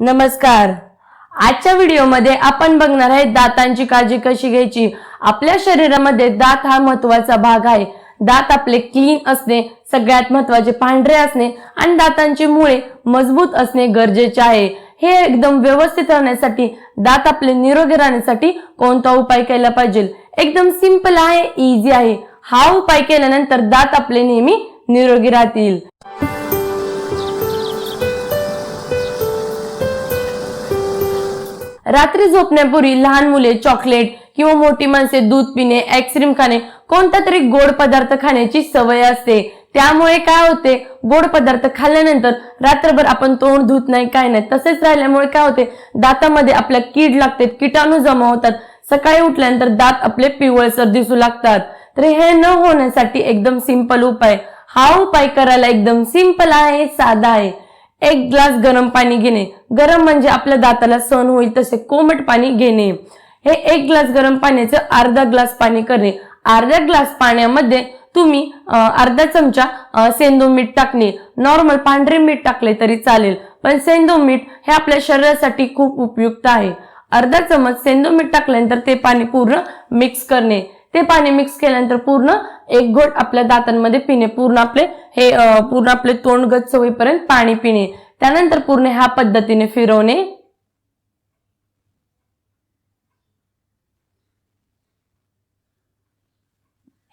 नमस्कार. आजच्या व्हिडिओमध्ये आपण बघणार आहे दातांची काळजी कशी घ्यायची? आपल्या शरीरामध्ये दात हा महत्त्वाचा भाग आहे. दात आपले क्लीन असणे सगळ्यात महत्त्वाचे पांढरे असणे आणि दातांची मुळे मजबूत असणे गरजेचे आहे. हे एकदम व्यवस्थित राहण्यासाठी दात आपले निरोगी राहण्यासाठी कोणता उपाय केला पाहिजे? एकदम सिंपल आहे इझी आहे. हा उपाय केल्यानंतर दात आपले नेहमी निरोगी राहतील. रात्री झोपण्यापूर्वी लहान मुले चॉकलेट किंवा मोठी माणसे दूध पिणे आईस्क्रीम खाणे कोणता तरी गोड पदार्थ खाण्याची सवय असते. त्यामुळे काय होते? गोड पदार्थ खाल्ल्यानंतर रात्रभर आपण तोंड धुत नाही काय नाही. तसेच राहिल्यामुळे काय होते? दातामध्ये आपल्या कीड लागते किटाणू जमा होतात. सकाळी उठल्यानंतर दात आपले पिवळसर दिसू लागतात. तर हे न होण्यासाठी एकदम सिंपल उपाय. हा उपाय करायला एकदम सिंपल आहे साधा आहे. एक ग्लास गरम पाणी घेणे. गरम म्हणजे आपल्या दाताला सहन होईल तसे कोमट पाणी घेणे. हे एक ग्लास गरम पाण्याचं अर्धा ग्लास पाणी करणे. अर्ध्या ग्लास पाण्यामध्ये तुम्ही अर्धा चमचा सेंदू मीठ टाकणे. नॉर्मल पांढरे मीठ टाकले तरी चालेल पण सेंदू मीठ हे आपल्या शरीरासाठी खूप उपयुक्त आहे. अर्धा चमच सेंदू मीठ टाकल्यानंतर ते पाणी पूर्ण मिक्स करणे. ते पाणी मिक्स केल्यानंतर पूर्ण एक घोट आपल्या दातांमध्ये पिणे. पूर्ण आपले हे पूर्ण आपले तोंड गच्च होईपर्यंत पाणी पिणे. त्यानंतर पूर्ण ह्या पद्धतीने फिरवणे.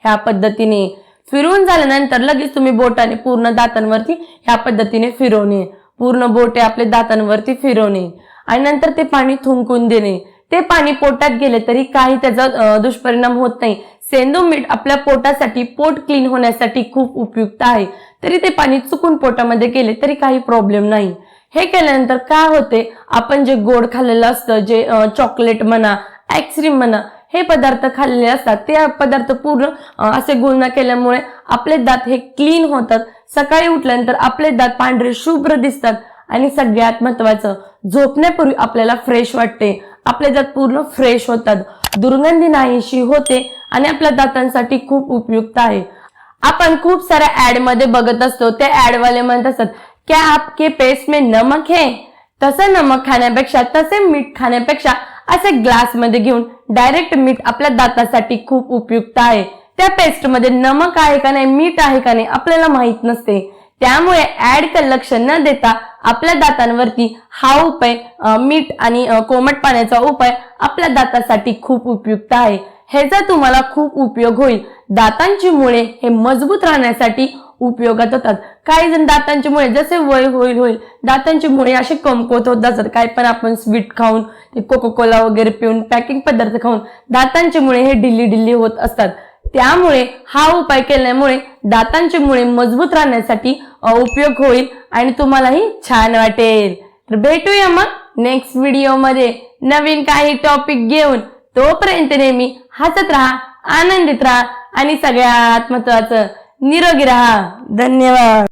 ह्या पद्धतीने फिरवून झाल्यानंतर लगेच तुम्ही बोटाने पूर्ण दातांवरती ह्या पद्धतीने फिरवणे. पूर्ण बोटे आपले दातांवरती फिरवणे. आणि नंतर ते पाणी थुंकून देणे. ते पाणी पोटात गेले तरी काही त्याचा दुष्परिणाम होत नाही. सेंदू मीठ आपल्या पोटासाठी पोट क्लीन होण्यासाठी खूप उपयुक्त आहे. तरी ते पाणी चुकून पोटामध्ये गेले तरी काही प्रॉब्लेम नाही. हे केल्यानंतर काय होते? आपण जे गोड खाल्लेलं असतं जे चॉकलेट म्हणा आईस्क्रीम म्हणा हे पदार्थ खाल्लेले असतात. ते पदार्थ पूर्ण असे गुळणा केल्यामुळे आपले दात हे क्लीन होतात. सकाळी उठल्यानंतर आपले दात पांढरे शुभ्र दिसतात. आणि सगळ्यात महत्वाचं झोपण्यापूर्वी आपल्याला फ्रेश वाटते. आपले दात पूर्ण फ्रेश होतात. दुर्गंधी नाहीशी होते आणि आपल्या दातांसाठी खूप उपयुक्त आहे. आपण खूप साऱ्या ऍडमध्ये बघत असतो. ते ऍड वाले म्हणत असतात क्या आपके पेस्ट में नमक है? तसं नमक खाण्यापेक्षा तसे मीठ खाण्यापेक्षा असे ग्लासमध्ये घेऊन डायरेक्ट मीठ आपल्या दातासाठी खूप उपयुक्त आहे. त्या पेस्टमध्ये नमक आहे का नाही मीठ आहे का नाही आपल्याला माहीत नसते. त्यामुळे ऍडकडे लक्ष न देता आपल्या दातांवरती हा उपाय मीठ आणि कोमट पाण्याचा उपाय आपल्या दातासाठी खूप उपयुक्त आहे. ह्याचा तुम्हाला खूप उपयोग होईल. दातांची मुळे हे मजबूत राहण्यासाठी उपयोगात होतात. काही जण दातांची मुळे जसे वय होईल होईल दातांची मुळे असे कमकुवत होत जातात. काय पण आपण स्वीट खाऊन ते कोको कोला वगैरे पिऊन पॅकिंग पदार्थ खाऊन दातांची मुळे हे ढिल्ली ढिल्ली होत असतात. त्यामुळे हा उपाय केल्यामुळे दातांची मुळे मजबूत राहण्यासाठी उपयोग होईल आणि तुम्हालाही छान वाटेल. तर भेटूया मग नेक्स्ट व्हिडिओमध्ये नवीन काही टॉपिक घेऊन. तोपर्यंत नेहमी हसत राहा आनंदित राहा आणि सगळ्यात महत्वाचं निरोगी राहा. धन्यवाद.